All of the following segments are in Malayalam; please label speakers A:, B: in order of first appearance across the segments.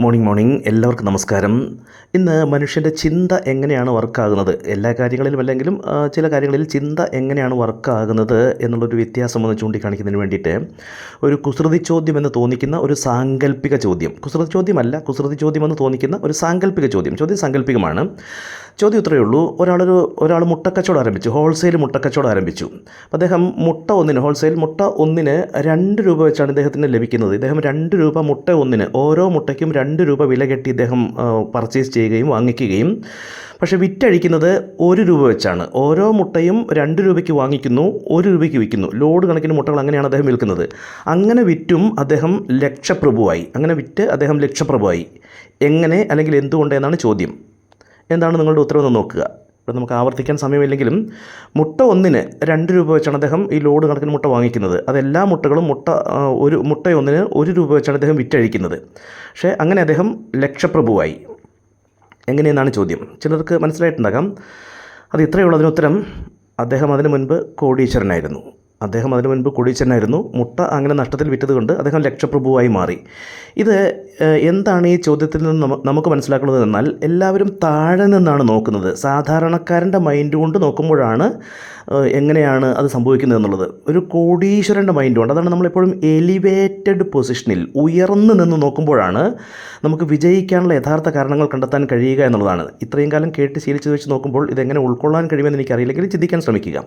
A: മോർണിംഗ് മോർണിംഗ് എല്ലാവർക്കും നമസ്കാരം. ഇന്ന് മനുഷ്യന്റെ ചിന്ത എങ്ങനെയാണ് വർക്കാകുന്നത്? എല്ലാ കാര്യങ്ങളിലും അല്ലെങ്കിലും ചില കാര്യങ്ങളിൽ ചിന്ത എങ്ങനെയാണ് വർക്കാകുന്നത് എന്നുള്ളൊരു വ്യത്യാസം ഒന്ന് ചൂണ്ടിക്കാണിക്കുന്നതിന് വേണ്ടിയിട്ട് ഒരു കുസൃതി ചോദ്യം എന്ന് തോന്നിക്കുന്ന ഒരു സാങ്കല്പിക ചോദ്യം. കുസൃതി ചോദ്യമല്ല കുസൃതി ചോദ്യം എന്ന് തോന്നിക്കുന്ന ഒരു സാങ്കല്പിക ചോദ്യം. ചോദ്യം സാങ്കല്പികമാണ് ചോദ്യം ഇത്രയേ ഉള്ളൂ. ഒരാളൊരു ഒരാൾ മുട്ടക്കച്ചവടം ആരംഭിച്ചു. ഹോൾസെയിൽ മുട്ടക്കച്ചവടം ആരംഭിച്ചു. അദ്ദേഹം മുട്ട ഒന്നിന് ഹോൾസെയിൽ മുട്ട ഒന്നിന് രണ്ട് രൂപ വെച്ചാണ് ഇദ്ദേഹത്തിന് ലഭിക്കുന്നത്. ഇദ്ദേഹം രണ്ട് രൂപ മുട്ട ഒന്നിന് ഓരോ മുട്ടയ്ക്കും രണ്ട് രൂപ വില കെട്ടി ഇദ്ദേഹം പർച്ചേസ് ചെയ്യുകയും വാങ്ങിക്കുകയും. പക്ഷേ വിറ്റഴിക്കുന്നത് ഒരു രൂപ വെച്ചാണ്. ഓരോ മുട്ടയും രണ്ട് രൂപയ്ക്ക് വാങ്ങിക്കുന്നു ഒരു രൂപയ്ക്ക് വിൽക്കുന്നു. ലോഡ് കണക്കിന് മുട്ടകൾ അങ്ങനെയാണ് അദ്ദേഹം വിൽക്കുന്നത്. അങ്ങനെ വിറ്റും അദ്ദേഹം ലക്ഷപ്രഭുവായി. അങ്ങനെ വിറ്റ് അദ്ദേഹം ലക്ഷപ്രഭുവായി. എങ്ങനെ അല്ലെങ്കിൽ എന്തുകൊണ്ട് എന്നാണ് ചോദ്യം. എന്താണ് നിങ്ങളുടെ ഉത്തരവെന്ന് നോക്കുക. ഇവിടെ നമുക്ക് ആവർത്തിക്കാൻ സമയമില്ലെങ്കിലും മുട്ട ഒന്നിന് രണ്ട് രൂപ വെച്ചാണ് അദ്ദേഹം ഈ ലോഡ് കണക്കിന് മുട്ട വാങ്ങിക്കുന്നത്. അതെല്ലാ മുട്ടകളും മുട്ട ഒരു മുട്ട ഒന്നിന് ഒരു രൂപ വെച്ചാണ് അദ്ദേഹം വിറ്റഴിക്കുന്നത്. പക്ഷേ അങ്ങനെ അദ്ദേഹം ലക്ഷപ്രഭുവായി. എങ്ങനെയെന്നാണ് ചോദ്യം. ചിലർക്ക് മനസ്സിലായിട്ടുണ്ടാകാം. അത് ഇത്രയേ ഉള്ളൂ അതിന് ഉത്തരം അദ്ദേഹം അതിനു മുൻപ് കോടീശ്വരനായിരുന്നു. അദ്ദേഹം അതിനു മുൻപ് കോടീശ്വരനായിരുന്നു മുട്ട അങ്ങനെ നഷ്ടത്തിൽ വിറ്റത് കൊണ്ട് അദ്ദേഹം ലക്ഷപ്രഭുവായി മാറി. ഇത് എന്താണ് ഈ ചോദ്യത്തിൽ നിന്ന് നമുക്ക് മനസ്സിലാക്കുന്നത് എന്നാൽ എല്ലാവരും താഴെ നിന്നാണ് നോക്കുന്നത്. സാധാരണക്കാരന്റെ മൈൻഡ് കൊണ്ട് നോക്കുമ്പോഴാണ് എങ്ങനെയാണ് അത് സംഭവിക്കുന്നത് എന്നുള്ളത്. ഒരു കോടീശ്വരന്റെ മൈൻഡ് കൊണ്ട് അതാണ് നമ്മളെപ്പോഴും എലിവേറ്റഡ് പൊസിഷനിൽ ഉയർന്നു നിന്ന് നോക്കുമ്പോഴാണ് നമുക്ക് വിജയിക്കാനുള്ള യഥാർത്ഥ കാരണങ്ങൾ കണ്ടെത്താൻ കഴിയുക എന്നുള്ളതാണ്. ഇത്രയും കാലം കേട്ട് ശീലിച്ച് വെച്ച് നോക്കുമ്പോൾ ഇതെങ്ങനെ ഉൾക്കൊള്ളാൻ കഴിയുമെന്ന് എനിക്കറിയില്ലെങ്കിൽ ചിന്തിക്കാൻ ശ്രമിക്കുക.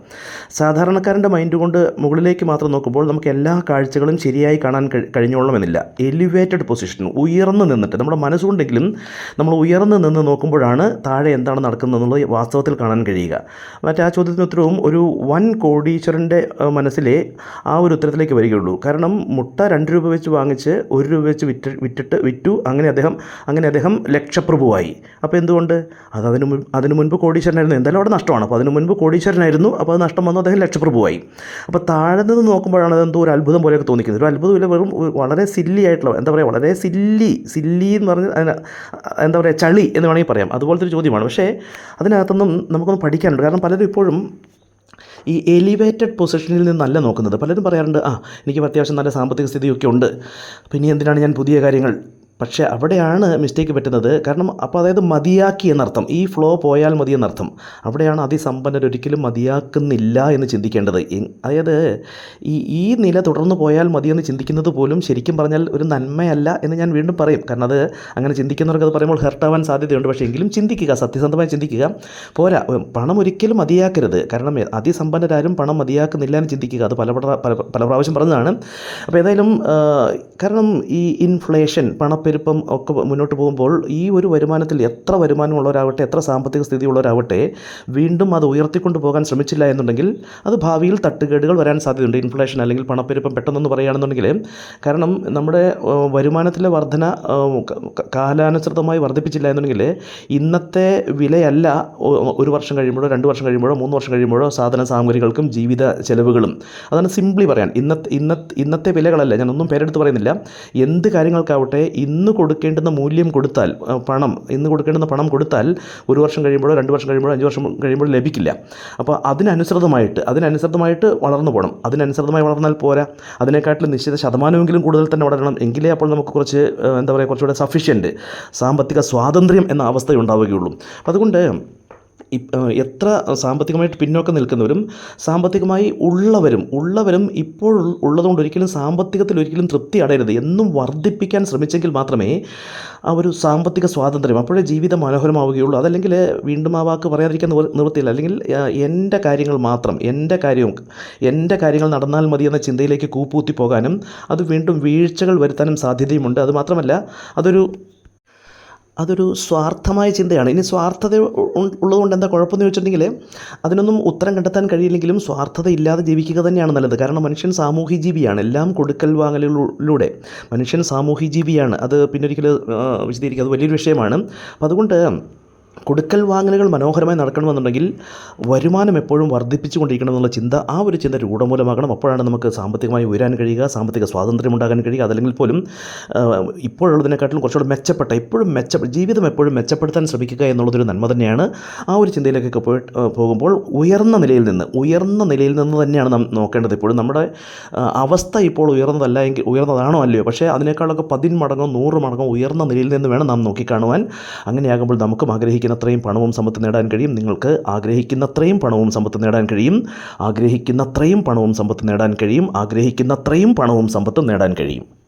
A: സാധാരണക്കാരന്റെ മൈൻഡ് കൊണ്ട് മുകളിലേക്ക് മാത്രം നോക്കുമ്പോൾ നമുക്ക് എല്ലാ കാഴ്ചകളും ശരിയായി കാണാൻ കഴി- കഴിഞ്ഞോളണമെന്നില്ല. എലിവേറ്റഡ് പൊസിഷൻ ഉയർന്നു നിന്നിട്ട് നമ്മുടെ മനസ്സുകൊണ്ടെങ്കിലും നമ്മൾ ഉയർന്നു നിന്ന് നോക്കുമ്പോഴാണ് താഴെ എന്താണ് നടക്കുന്നത് എന്നുള്ളത് വാസ്തവത്തിൽ കാണാൻ കഴിയുക. മറ്റേ ആ ചോദ്യത്തിന് ഉത്തരവും ഒരു വൻ കോടീശ്വരന്റെ മനസ്സിലെ ആ ഒരു ഉത്തരത്തിലേക്ക് വരികയുള്ളൂ. കാരണം മുട്ട രണ്ട് രൂപ വെച്ച് വാങ്ങിച്ച് ഒരു രൂപ വെച്ച് വിറ്റ് വിറ്റിട്ട് വിറ്റു അങ്ങനെ അദ്ദേഹം അങ്ങനെ അദ്ദേഹം ലക്ഷപ്രഭുവായി. അപ്പോൾ എന്തുകൊണ്ട്? അത് അതിന് അതിന് മുൻപ് കോടീശ്വരനായിരുന്നു. എന്തായാലും അവിടെ നഷ്ടമാണ്. അപ്പോൾ അതിന് മുൻപ് കോടീശ്വരനായിരുന്നു. അപ്പോൾ അത് നഷ്ടം വന്നു അദ്ദേഹം ലക്ഷപ്രഭുവായി. അപ്പോൾ താഴെ നിന്ന് നോക്കുമ്പോഴാണ് അതെന്തോ ഒരു അത്ഭുതം പോലെയൊക്കെ തോന്നിക്കുന്നത്. ഒരു അത്ഭുതമില്ല വെറും വളരെ സില്ലി ആയിട്ടുള്ള എന്താ പറയുക വളരെ സില്ലി സില്ലി എന്ന് പറഞ്ഞാൽ അതിന് എന്താ പറയുക ചളി എന്ന് വേണമെങ്കിൽ പറയാം. അതുപോലത്തെ ഒരു ചോദ്യമാണ്. പക്ഷേ അതിനകത്തൊന്നും നമുക്കൊന്ന് പഠിക്കാനുണ്ട്. കാരണം പലരും ഇപ്പോഴും ഈ എലിവേറ്റഡ് പൊസിഷനിൽ നിന്നല്ല നോക്കുന്നത്. പലരും പറയാറുണ്ട് ആ എനിക്ക് അത്യാവശ്യം നല്ല സാമ്പത്തിക സ്ഥിതിയൊക്കെ ഉണ്ട്. പിന്നെ എന്തിനാണ് ഞാൻ പുതിയ കാര്യങ്ങൾ പക്ഷേ അവിടെയാണ് മിസ്റ്റേക്ക് പറ്റുന്നത്. കാരണം അപ്പോൾ അതായത് മതിയാക്കി എന്നർത്ഥം. ഈ ഫ്ലോ പോയാൽ മതി എന്നർത്ഥം. അവിടെയാണ് അതിസമ്പന്നർ ഒരിക്കലും മതിയാക്കുന്നില്ല എന്ന് ചിന്തിക്കേണ്ടത്. അതായത് ഈ ഈ നില തുടർന്ന് പോയാൽ മതിയെന്ന് ചിന്തിക്കുന്നത് പോലും ശരിക്കും പറഞ്ഞാൽ ഒരു നന്മയല്ല എന്ന് ഞാൻ വീണ്ടും പറയും. കാരണം അത് അങ്ങനെ ചിന്തിക്കുന്നവർക്ക് അത് പറയുമ്പോൾ ഹെർട്ടാവാൻ സാധ്യതയുണ്ട്. പക്ഷേ എങ്കിലും ചിന്തിക്കുക സത്യസന്ധമായി ചിന്തിക്കുക. പോരാ പണം ഒരിക്കലും മതിയാക്കരുത്. കാരണം അതിസമ്പന്നരാരും പണം മതിയാക്കുന്നില്ല എന്ന് ചിന്തിക്കുക. അത് പല പല പ്രാവശ്യം പറഞ്ഞതാണ്. അപ്പോൾ ഏതായാലും കാരണം ഈ ഇൻഫ്ലേഷൻ പണപ്പെരുപ്പം ഒക്കെ മുന്നോട്ട് പോകുമ്പോൾ ഈ ഒരു വരുമാനത്തിൽ എത്ര വരുമാനമുള്ളവരാവട്ടെ എത്ര സാമ്പത്തിക സ്ഥിതിയുള്ളവരാവട്ടെ വീണ്ടും അത് ഉയർത്തിക്കൊണ്ട് പോകാൻ ശ്രമിച്ചില്ല എന്നുണ്ടെങ്കിൽ അത് ഭാവിയിൽ തട്ടുകേടുകൾ വരാൻ സാധ്യതയുണ്ട്. ഇൻഫ്ലേഷൻ അല്ലെങ്കിൽ പണപ്പെരുപ്പം പെട്ടെന്നൊന്ന് പറയുകയാണെന്നുണ്ടെങ്കിൽ കാരണം നമ്മുടെ വരുമാനത്തിലെ വർധന കാലാനുസൃതമായി വർദ്ധിപ്പിച്ചില്ല എന്നുണ്ടെങ്കിൽ ഇന്നത്തെ വിലയല്ല ഒരു വർഷം കഴിയുമ്പോഴോ രണ്ട് വർഷം കഴിയുമ്പോഴോ മൂന്ന് വർഷം കഴിയുമ്പോഴോ സാധന സാമഗ്രികൾക്കും ജീവിത ചെലവുകളും. അതാണ് സിംപ്ലി പറയാൻ. ഇന്നത്തെ ഇന്ന ഇന്നത്തെ വിലകളല്ല. ഞാനൊന്നും പേരെടുത്ത് പറയുന്നില്ല. എന്ത് കാര്യങ്ങൾക്കാവട്ടെ ഇന്ന് കൊടുക്കേണ്ടുന്ന മൂല്യം കൊടുത്താൽ പണം ഇന്ന് കൊടുക്കേണ്ടുന്ന പണം കൊടുത്താൽ ഒരു വർഷം കഴിയുമ്പോഴോ രണ്ട് വർഷം കഴിയുമ്പോഴോ അഞ്ച് വർഷം കഴിയുമ്പോഴോ ലഭിക്കില്ല. അപ്പോൾ അതിനനുസൃതമായിട്ട് അതിനനുസൃതമായിട്ട് വളർന്നു പോകണം അതിനനുസൃതമായി വളർന്നാൽ പോരാ. അതിനെക്കാട്ടിലും നിശ്ചിത ശതമാനമെങ്കിലും കൂടുതൽ തന്നെ വളരണം. എങ്കിലേ അപ്പോൾ നമുക്ക് കുറച്ച് എന്താ പറയുക കുറച്ചുകൂടെ സഫീഷ്യന്റ് സാമ്പത്തിക സ്വാതന്ത്ര്യം എന്ന അവസ്ഥയുണ്ടാവുകയുള്ളൂ. അതുകൊണ്ട് എത്ര സാമ്പത്തികമായിട്ട് പിന്നോക്കം നിൽക്കുന്നവരും സാമ്പത്തികമായി ഉള്ളവരും ഉള്ളവരും ഇപ്പോൾ ഉള്ളതുകൊണ്ട് ഒരിക്കലും സാമ്പത്തികത്തിൽ ഒരിക്കലും തൃപ്തി അടയരുത്. എന്നും വർദ്ധിപ്പിക്കാൻ ശ്രമിച്ചെങ്കിൽ മാത്രമേ ആ ഒരു സാമ്പത്തിക സ്വാതന്ത്ര്യം അപ്പോഴേ ജീവിതം മനോഹരമാവുകയുള്ളൂ. അതല്ലെങ്കിൽ വീണ്ടും ആ വാക്ക് പറയാതിരിക്കാൻ നിവൃത്തിയില്ല. അല്ലെങ്കിൽ എന്റെ കാര്യങ്ങൾ മാത്രം എന്റെ കാര്യവും എന്റെ കാര്യങ്ങൾ നടന്നാൽ മതി എന്ന ചിന്തയിലേക്ക് കൂപ്പൂത്തി പോകാനും അത് വീണ്ടും വീഴ്ചകൾ വരുത്താനും സാധ്യതയുമുണ്ട്. അത് മാത്രമല്ല അതൊരു അതൊരു സ്വാർത്ഥമായ ചിന്തയാണ്. ഇനി സ്വാർത്ഥത ഉള്ളതുകൊണ്ട് എന്താ കുഴപ്പമെന്ന് ചോദിച്ചിട്ടുണ്ടെങ്കിൽ അതിനൊന്നും ഉത്തരം കണ്ടെത്താൻ കഴിയില്ലെങ്കിലും സ്വാർത്ഥത ഇല്ലാതെ ജീവിക്കുക തന്നെയാണ് നല്ലത്. കാരണം മനുഷ്യൻ സാമൂഹ്യ ജീവിയാണ് എല്ലാം കൊടുക്കൽ വാങ്ങലിലൂടെ മനുഷ്യൻ സാമൂഹ്യ ജീവിയാണ് അത് പിന്നെ ഒരിക്കലും വിശദീകരിക്കുക അത് വലിയൊരു വിഷയമാണ്. അപ്പം അതുകൊണ്ട് കൊടുക്കൽ വാങ്ങലുകൾ മനോഹരമായി നടക്കണമെന്നുണ്ടെങ്കിൽ വരുമാനം എപ്പോഴും വർദ്ധിപ്പിച്ചു കൊണ്ടിരിക്കണം എന്നുള്ള ചിന്ത ആ ഒരു ചിന്ത രൂഢമൂലമാകണം. അപ്പോഴാണ് നമുക്ക് സാമ്പത്തികമായി ഉയരാൻ കഴിയുക സാമ്പത്തിക സ്വാതന്ത്ര്യം ഉണ്ടാകാൻ കഴിയുക. അതല്ലെങ്കിൽ പോലും ഇപ്പോഴുള്ളതിനെക്കാട്ടിലും കുറച്ചുകൂടെ മെച്ചപ്പെട്ട എപ്പോഴും മെച്ച ജീവിതം എപ്പോഴും മെച്ചപ്പെടുത്താൻ ശ്രമിക്കുക എന്നുള്ളതൊരു നന്മ തന്നെയാണ്. ആ ഒരു ചിന്തയിലേക്കൊക്കെ പോയി പോകുമ്പോൾ ഉയർന്ന നിലയിൽ നിന്ന് ഉയർന്ന നിലയിൽ നിന്ന് തന്നെയാണ് നാം നോക്കേണ്ടത്. ഇപ്പോഴും നമ്മുടെ അവസ്ഥ ഇപ്പോൾ ഉയർന്നതല്ല എങ്കിൽ ഉയർന്നതാണോ അല്ലയോ? പക്ഷേ അതിനേക്കാളൊക്കെ പതിന് പതിന്മടങ്ങോ നൂറ് മടങ്ങോ ഉയർന്ന നിലയിൽ നിന്ന് വേണം നാം നോക്കിക്കാണുവാൻ. അങ്ങനെയാകുമ്പോൾ നമുക്കും ആഗ്രഹിക്കുന്നത്രയും പണവും സമ്പത്ത് നേടാൻ കഴിയും. നിങ്ങൾക്ക് ആഗ്രഹിക്കുന്നത്രയും പണവും സമ്പത്ത് നേടാൻ കഴിയും. ആഗ്രഹിക്കുന്നത്രയും പണവും സമ്പത്ത് നേടാൻ കഴിയും. ആഗ്രഹിക്കുന്നത്രയും പണവും സമ്പത്തും നേടാൻ കഴിയും.